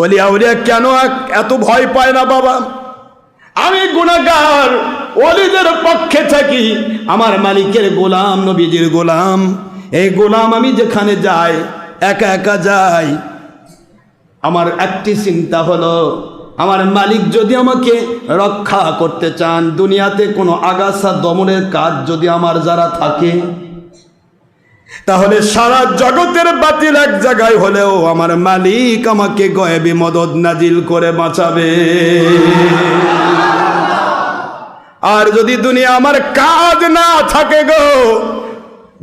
Olya উলিয়া কেন এত ভয় পায় না বাবা? আমি গুণাগার অলিদের পক্ষে থাকি, আমার মালিকের গোলাম, নবীজির গোলাম। এই গোলাম আমি যেখানে যাই, একা একা যাই। আমার একটি চিন্তা হলো, আমার মালিক যদি আমাকে রক্ষা করতে চান, দুনিয়াতে কোনো আগাছা দমনের কাজ যদি আমার যারা থাকে তাহলে সারা জগতের বাতিল এক জায়গায় হলেও আমার মালিক আমাকে গয়েবি মদত নাজিল করে বাঁচাবে। আর যদি দুনিয়া আমার কাজ না থাকে গো,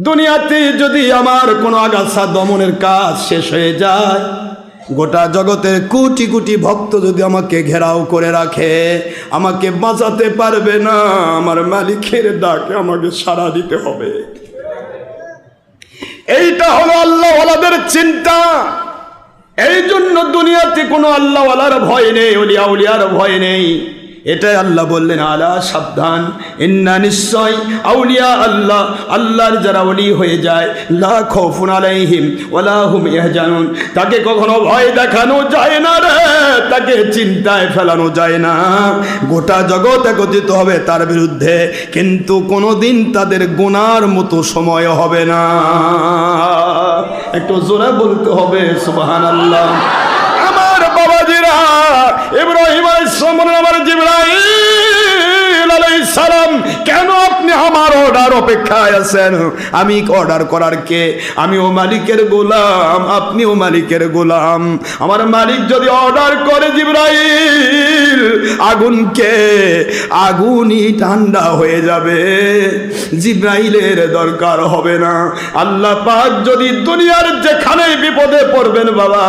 দুনিয়াতে যদি আমার কোনো আগাছা দমনের কাজ শেষ হয়ে যায়, গোটা জগতের কোটি কোটি ভক্ত যদি আমাকে ঘেরাও করে রাখে, আমাকে বাঁচাতে পারবে না, আমার মালিকের ডাকে আমাকে সাড়া দিতে হবে। এইটা হলো আল্লাহওয়ালাদের চিন্তা। এই জন্য দুনিয়াতে কোনো আল্লাহওয়ালার ভয় নেই, অলিয়া উলিয়ার ভয় নেই। এটাই আল্লাহ বললেন, আলা সাবধান, ইন্না নিশ্চয় আউলিয়া আল্লাহ, আল্লাহর যারা অলি হয়ে যায়, লা খৌফুন আলাইহিম ওয়ালা হুম ইয়াহজানুন। তাকে কখনো ভয় দেখানো যায় না রে, তাকে চিন্তায় ফেলানো যায় না। গোটা জগৎ একত্রিত হবে তার বিরুদ্ধে, কিন্তু কোনোদিন তাদের গোনার মতো সময় হবে না। একটু জোরে বলতে হবে সুবাহান আল্লাহ আমার বাবাজিরা, ইব্রাহিম আলাইহিস অপেক্ষায় আছেন। আমি অর্ডার করার কে? আমি ও মালিকের গোলাম আপনি ও মালিকের গোলাম। আমার মালিক যদি অর্ডার করে জিবরাইল আগুনকে আগুনই ঠান্ডা হয়ে যাবে। জিব্রাইলের দরকার হবে না। আল্লাহ পাক যদি দুনিয়ার যেখানেই বিপদে পড়বেন বাবা,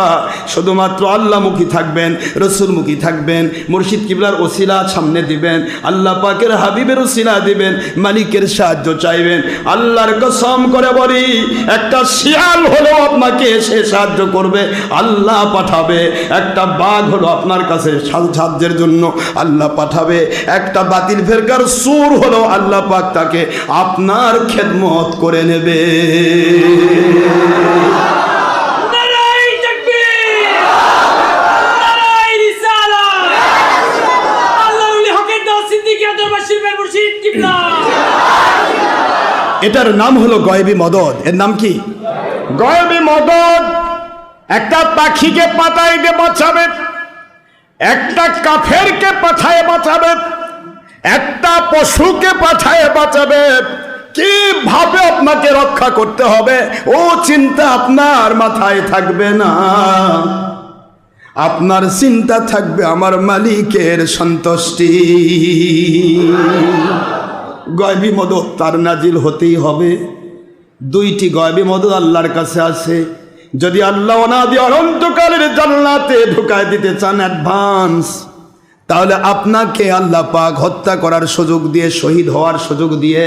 শুধুমাত্র আল্লাহমুখী থাকবেন, রসুলমুখী থাকবেন, মুর্শিদ কিবলার ওসিলা সামনে দিবেন, আল্লাহ পাকের হাবিবের ওসিলা দিবেন, মালিকের সাহায্য চাইবেন? আল্লাহর কসম করে বলি, একটা শিয়াল হলো আপনাকে এসে সাহায্য করবে, আল্লাহ পাঠাবে। একটা বাঘ হলো আপনার কাছে সাহায্যের জন্য আল্লাহ পাঠাবে। একটা বাতিল ফেরকার সুর হলো আল্লাহ পাক তাকে আপনার খেদমত করে নেবে। এটার নাম হলো গয়েবী মদদ। এর নাম কি? গয়েবী মদদ, একটা পাখিকে পাতায় দিয়ে বাঁচাবে, একটা কাফেরকে পাঠায় বাঁচাবে, একটা পশুকে পাঠায় বাঁচাবে। কীভাবে আপনাকে রক্ষা করতে হবে? ও চিন্তা আপনার মাথায় থাকবে না। আপনার চিন্তা থাকবে আমার মালিকের সন্তুষ্টি। গয়বী মদত তার নাজিল হতেই হবে। দুইটি গয়বী মদত আল্লাহর কাছে আছে। যদি আল্লাহ অনাদি অনন্তকালের জান্নাতে ঢুকায় দিতে চান অ্যাডভান্স, তাহলে আপনাকে আল্লাহ পাক হত্যা করার সুযোগ দিয়ে, শহীদ হওয়ার সুযোগ দিয়ে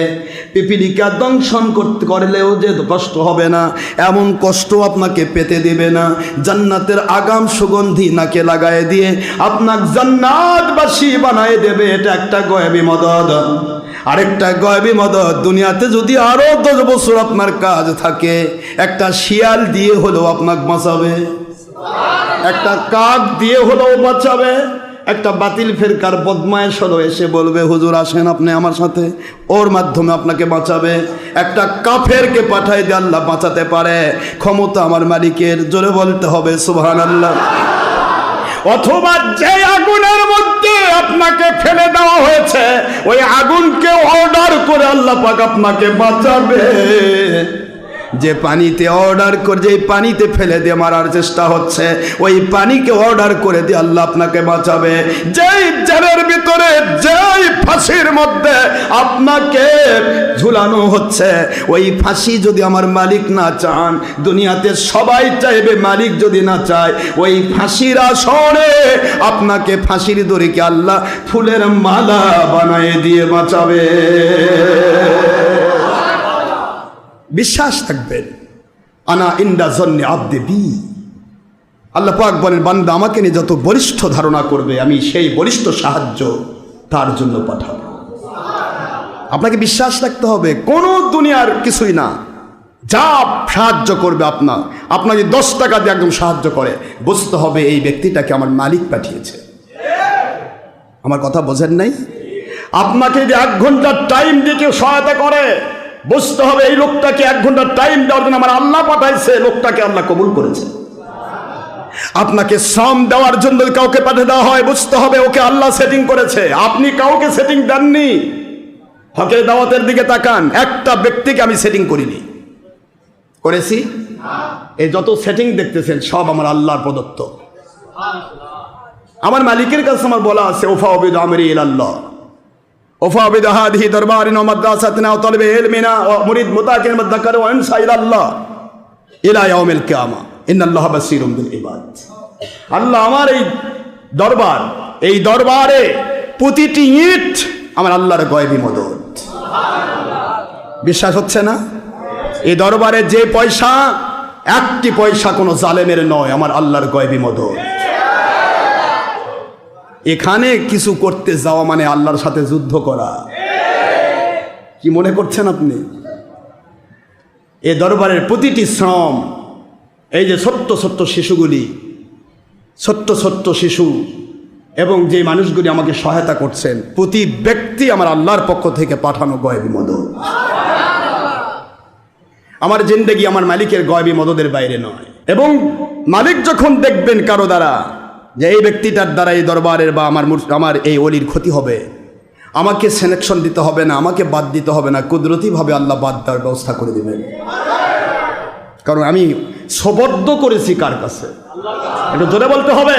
পিপিলিকা দংশন করতে করলেও যে কষ্ট হবে না, এমন কষ্ট আপনাকে পেতে দেবে না। জান্নাতের আগাম সুগন্ধি নাকে লাগায় দিয়ে আপনার জান্নাতবাসী বানায় দেবে। এটা একটা গয়বী মদত আরেকটা গয়বি মদত। দুনিয়াতে যদি আরও দশ বছর আপনার কাজ থাকে, একটা শিয়াল দিয়ে হলেও আপনাকে বাঁচাবে। একটা কাক দিয়ে হলেও বাঁচাবে। একটা বাতিল ফেরকার বদমায়েশ হলো, এসে বলবে, হুজুর, আসেন আপনি আমার সাথে। ওর মাধ্যমে আপনাকে বাঁচাবে। একটা কাফেরকে পাঠাই দিয়ে আল্লাহ বাঁচাতে পারে। ক্ষমতা আমার মালিকের, জোরে বলতে হবে সুবহান আল্লাহ অথবা যে আগুনের মধ্যে আপনাকে ফেলে দেওয়া হয়েছে, ওই আগুনকে অর্ডার করে আল্লাহ পাক আপনাকে বাঁচাবে। যে পানিতে অর্ডার করে, যে পানিতে ফেলে দিয়ে মারার চেষ্টা হচ্ছে, ওই পানিকে অর্ডার করে দিয়ে আল্লাহ আপনাকে বাঁচাবে। যেই জেলের ভিতরে যেই ফাঁসির মধ্যে আপনাকে ঝুলানো হচ্ছে, ওই ফাঁসি যদি আমার মালিক না চান, দুনিয়াতে সবাই চাইবে মালিক যদি না চায়, ওই ফাঁসির আসরে আপনাকে ফাঁসির দড়িকে আল্লাহ ফুলের মালা বানায় দিয়ে বাঁচাবে। বিশ্বাস থাকবেন। আনা ইন্ডা জন্যে আব্দে বি আল্লাহ পাক বলেন, বান্দা আমাকে নিয়ে যত বলিষ্ঠ ধারণা করবে, আমি সেই বলিষ্ঠ সাহায্য তার জন্য পাঠাবো। আপনাকে বিশ্বাস রাখতে হবে, কোনো দুনিয়ার কিছুই না। যা সাহায্য করবে আপনার আপনাকে দশ টাকা দিয়ে একদম সাহায্য করে, বুঝতে হবে এই ব্যক্তিটাকে আমার মালিক পাঠিয়েছে। আমার কথা বোঝেন নাই? আপনাকে যে এক ঘণ্টার টাইম দিয়ে কেউ সহায়তা করে, বুঝতে হবে এই লোকটাকে এক ঘণ্টার টাইম দেওয়ার জন্য আমার আল্লাহ পাঠাইছে, লোকটাকে আল্লাহ কবুল করেছে। আপনাকে শ্রম দেওয়ার জন্য কাউকে পাঠিয়ে দেওয়া হয়, বুঝতে হবে ওকে আল্লাহ সেটিং করেছে। আপনি কাউকে সেটিং দেননি। হকের দাওয়াতের দিকে তাকান, একটা ব্যক্তিকে আমি সেটিং করিনি। করেছি? এই যত সেটিং দেখতেছেন, সব আমার আল্লাহর প্রদত্ত। আমার মালিকের কাছে আমার বলা আছে, ওফা অবিদ আমরি ইলাল্লাহ। ওফা অবিদ হাদিহি দরবারিন ও মাদ্রাসাতিনা তলবে ইলমিনা ও মুরিদ মুতাকিন মুদাক্কার ও ইনসা ইলাল্লাহ ইলা ইয়াউমিল কিয়ামা। ইন্নাল্লাহ বাসীরুম বিল ইবাদ। আল্লাহ আমার এই দরবার, এই দরবারে প্রতিটি ইট আমার আল্লাহর গয়বি মদত। বিশ্বাস হচ্ছে না? এই দরবারে যে পয়সা, একটি পয়সা কোনো জালেমের নয়, আমার আল্লাহর গয়বি মদত। এখানে কিছু করতে যাওয়া মানে আল্লাহর সাথে যুদ্ধ করা। কি মনে করছেন আপনি? এ দরবারের প্রতিটি শ্রম এই যে ছোট্ট ছোট্ট শিশুগুলি ছোট্ট ছোট্ট শিশু এবং যে মানুষগুলি আমাকে সহায়তা করছেন, প্রতি ব্যক্তি আমার আল্লাহর পক্ষ থেকে পাঠানো গয়বি মদত। আমার জিন্দেগি আমার মালিকের গয়বি মদদের বাইরে নয়। এবং মালিক যখন দেখবেন কারও দ্বারা যে এই ব্যক্তিটার দ্বারা এই দরবারের বা আমার মুর- আমার এই অলির ক্ষতি হবে, আমাকে সিলেকশন দিতে হবে না, আমাকে বাদ দিতে হবে না, কুদরতিভাবে আল্লাহ বাদ দেওয়ার ব্যবস্থা করে দেবেন। কারণ আমি সবদ্ধ করেছি কার কাছে? একটু জোরে বলতে হবে।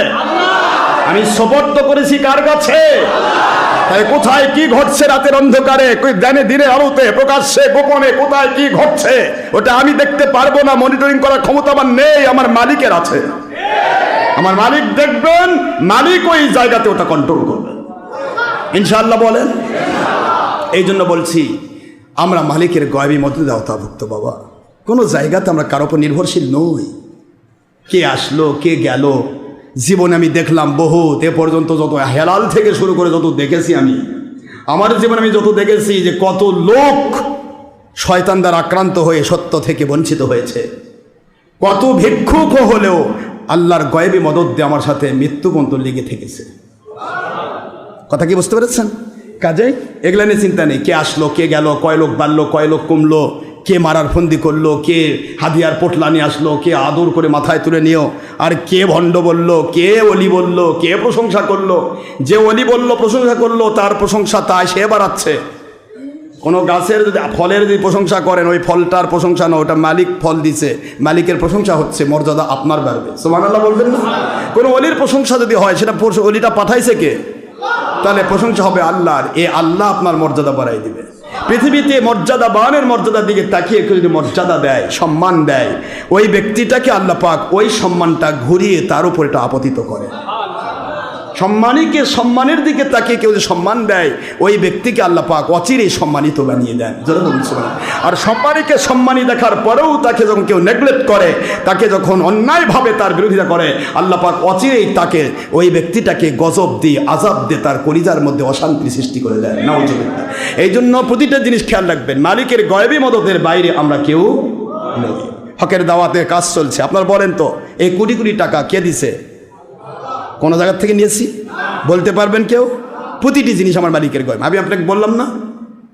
আমি সবদ্ধ করেছি কার কাছে? তাই কোথায় কি ঘটছে রাতের অন্ধকারে? দানে দিনে আলোতে, প্রকাশ্যে, গোপনে কোথায় কি ঘটছে? ওটা আমি দেখতে পারব না মনিটরিং করার ক্ষমতা আমার নেই, আমার মালিকের আছে। আমার মালিক দেখবেন, মালিক ওই জায়গাতে ওটা কন্ট্রোল করবে। ইনশাল্লাহ বলেন। এই জন্য বলছি, আমরা মালিকের গয়বি মধ্যে দেওয়াভুক্ত বাবা। কোনো জায়গাতে আমরা কারও উপর নির্ভরশীল নই। কে আসলো, কে গেল, জীবনে আমি দেখলাম বহুত, এ পর্যন্ত যত হেলাল থেকে শুরু করে যত দেখেছি আমি, আমার জীবনে আমি যত দেখেছি যে কত লোক শয়তান দ্বারা আক্রান্ত হয়ে সত্য থেকে বঞ্চিত হয়েছে। কত ভিক্ষুক হলেও আল্লাহর গয়েবি মদত দিয়ে আমার সাথে মৃত্যু পর্যন্ত লেগে থেকেছে। কথা কি বুঝতে পেরেছেন? কাজে এগুলা নিয়ে চিন্তা নেই, কে আসলো, কে গেল, কয় লোক বাড়লো, কয় লোক কমলো। কে মারার ফন্দি করল, কে হাদিয়ার পোটলা নিয়ে আসলো, কে আদর করে মাথায় তুলে নিও আর কে ভণ্ড বলল, কে অলি বলল, কে প্রশংসা করল। যে অলি বলল, প্রশংসা করল, তার প্রশংসা তাই সে বাড়াচ্ছে। কোনো গাছের যদি ফলের যদি প্রশংসা করেন, ওই ফলটার প্রশংসা না, ওটা মালিক ফল দিছে, মালিকের প্রশংসা হচ্ছে, মর্যাদা আপনার বাড়বে। সোমান আল্লাহ বলবেন না? কোনো অলির প্রশংসা যদি হয়, সেটা অলিটা পাঠাইছে কে? তাহলে প্রশংসা হবে আল্লাহর, এ আল্লাহ আপনার মর্যাদা বাড়াই দিবে। পৃথিবীতে মর্যাদা বানের মর্যাদার দিকে তাকিয়ে কেউ যদি মর্যাদা দেয়, সম্মান দেয়, ওই ব্যক্তিটাকে আল্লাহ পাক ওই সম্মানটা ঘুরিয়ে তার উপর এটা আপতিত করে। সম্মানীকে সম্মানের দিকে তাকে কেউ যদি সম্মান দেয়, ওই ব্যক্তিকে আল্লাহ পাক অচিরেই সম্মানিত বানিয়ে দেন। আর সম্মানীকে সম্মানী দেখার পরেও তাকে যখন কেউ নেগলেক্ট করে, তাকে যখন অন্যায়ভাবে তার বিরোধিতা করে, আল্লাহ পাক অচিরেই তাকে ওই ব্যক্তিটাকে গজব দিয়ে আজাব দিয়ে তার কলিজার মধ্যে অশান্তি সৃষ্টি করে দেয় নাউজুবিল্লাহ। এই জন্য প্রতিটা জিনিস খেয়াল রাখবেন, মালিকের গয়বী মদতের বাইরে আমরা কেউ নই। হকের দাওয়াতে কাজ চলছে। আপনার বলেন তো, এই কোটি কোটি টাকা কে দিছে? কোনো জায়গার থেকে নিয়েছি? বলতে পারবেন কেউ? প্রতিটি জিনিস আমার মালিকের গয় আমি আপনাকে বললাম না।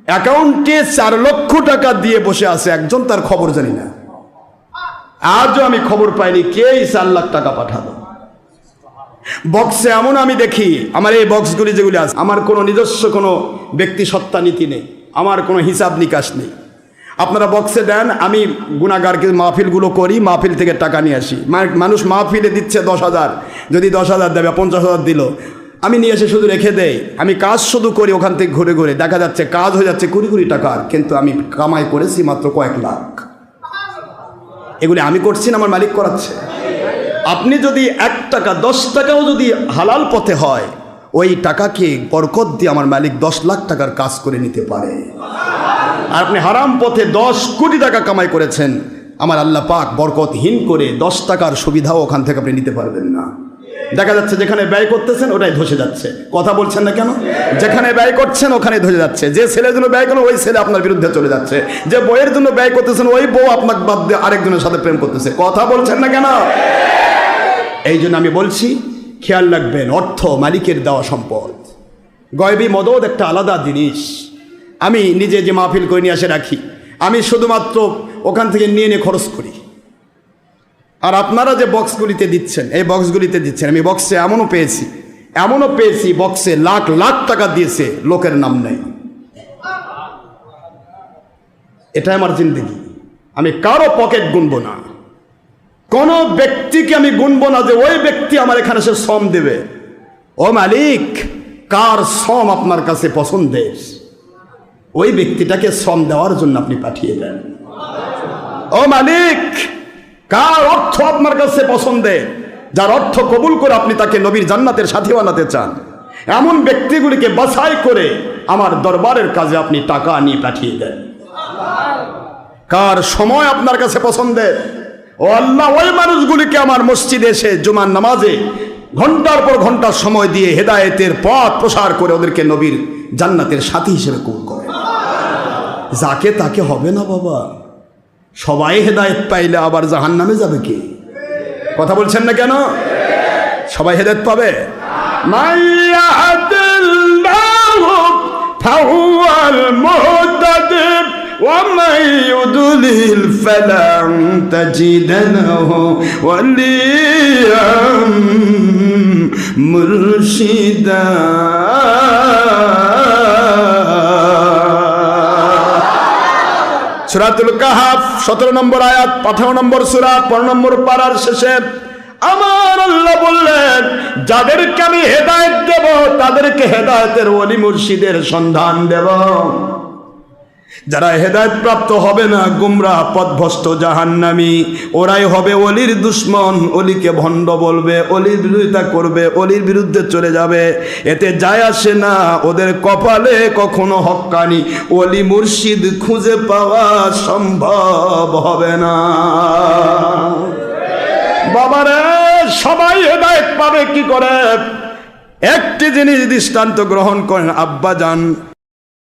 অ্যাকাউন্টে চার লক্ষ টাকা দিয়ে বসে আছে একজন, তার খবর জানি না। আজও আমি খবর পাইনি কে চার লাখ টাকা পাঠালো। বক্সে এমন আমি দেখি, আমার এই বক্সগুলি যেগুলি আছে, আমার কোনো নিজস্ব কোনো ব্যক্তি সত্তা নীতি নেই, আমার কোনো হিসাব নিকাশ নেই। আপনারা বক্সে দেন, আমি গুণাগারকে মাহফিলগুলো করি, মাহফিল থেকে টাকা নিয়ে আসি। মানুষ মাহফিলে দিচ্ছে দশ হাজার, যদি দশ হাজার দেবে, পঞ্চাশ হাজার দিল। আমি নিয়ে এসে শুধু রেখে দেই। আমি কাজ শুধু করি ওখান থেকে ঘুরে ঘুরে। দেখা যাচ্ছে কাজ হয়ে যাচ্ছে কুড়ি কুড়ি টাকার কিন্তু আমি কামাই করেছি মাত্র কয়েক লাখ। এগুলি আমি করছি না, আমার মালিক করাচ্ছে। আপনি যদি এক টাকা, দশ টাকাও যদি হালাল পথে হয় ওই টাকাকে বরকত দিয়ে আমার মালিক দশ লাখ টাকার কাজ করে নিতে পারে। আর আপনি হারাম পথে দশ কোটি টাকা কামাই করেছেন, আমার আল্লাহ পাক বরকতহীন করে দশ টাকার সুবিধাও ওখান থেকে আপনি নিতে পারবেন না। দেখা যাচ্ছে যেখানে ব্যয় করতেছেন ওটাই ধসে যাচ্ছে। কথা বলছেন না কেন? যেখানে ব্যয় করছেন ওখানে ধসে যাচ্ছে। যে ছেলের জন্য ব্যয় করেন ওই ছেলে আপনার বিরুদ্ধে চলে যাচ্ছে। যে বইয়ের জন্য ব্যয় করতেছেন, ওই বউ আপনাকে বাদ দিয়ে আরেকজনের সাথে প্রেম করতেছে। কথা বলছেন না কেন? এই জন্য আমি বলছি খেয়াল রাখবেন, অর্থ মালিকের দেওয়া সম্পদ। গয়বি মদত একটা আলাদা জিনিস। আমি নিজে যে মাহফিল করে নিয়ে আসে রাখি, আমি শুধুমাত্র ওখান থেকে নিয়ে নিয়ে খরচ করি। আর আপনারা যে বক্সগুলিতে দিচ্ছেন, এই বক্সগুলিতে দিচ্ছেন, আমি বক্সে এমনও পেয়েছি এমনও পেয়েছি বক্সে লাখ লাখ টাকা দিয়েছে, লোকের নাম নেই। এটা আমার জিন্দগি। আমি কারও পকেট গুনবো না। কোনো ব্যক্তিকে আমি গুনবো না যে ওই ব্যক্তি আমার এখানে সে শ্রম দেবে। ও মালিক, কার শ্রম আপনার কাছে পছন্দের? ওই ব্যক্তিটাকে শ্রম দেওয়ার জন্য আপনি পাঠিয়ে দেন। ও মালিক, কার অর্থ আপনার কাছে পছন্দের? যার অর্থ কবুল করে আপনি তাকে নবীর জান্নাতের সাথী বানাতে চান। এমন ব্যক্তিগুলিকে বাছাই করে আমার দরবারের কাজে আপনি টাকা নিয়ে পাঠিয়ে দেন। কার সময় আপনার কাছে পছন্দের? ও আল্লাহ, ওই মানুষগুলিকে আমার মসজিদে এসে জুমার নামাজে ঘণ্টার পর ঘণ্টা সময় দিয়ে হেদায়েতের পথ প্রসার করে ওদেরকে নবীর জান্নাতের সাথী হিসেবে কবুল করে। যাকে তাকে হবে না বাবা। সবাই হেদায়েত পাইলে আবার জাহান নামে যাবে কি? কথা বলছেন না কেন? সবাই হেদায়েত পাবে? মুহতাদিব। ومن يضلل فلن تجد له وليا مرشدا সুরাতুল কাহাফ সতেরো নম্বর আয়াত আঠারো নম্বর সুরা পনেরো নম্বর পাড়ার শেষে আমার আল্লাহ বললেন যাদেরকে আমি হেদায়েত দেব তাদেরকে হেদায়েতের অলি মুর্শিদের সন্ধান দেব যারা হেদায়ত প্রাপ্ত হবে না, গুমরা পথভ্রষ্ট জাহান্নামি। ওরাই হবে অলির দুশ্মন, অলিকে ভণ্ড বলবে, অলির বিরোধিতা করবে, অলির বিরুদ্ধে চলে যাবে। এতে যায় আসে না, ওদের কপালে কখনো হক্কানি অলি মুর্শিদ খুঁজে পাওয়া সম্ভব হবে না। বাবারে, সবাই হেদায়ত পাবে কি করে? একটি জিনিস দৃষ্টান্ত গ্রহণ করেন আব্বা যান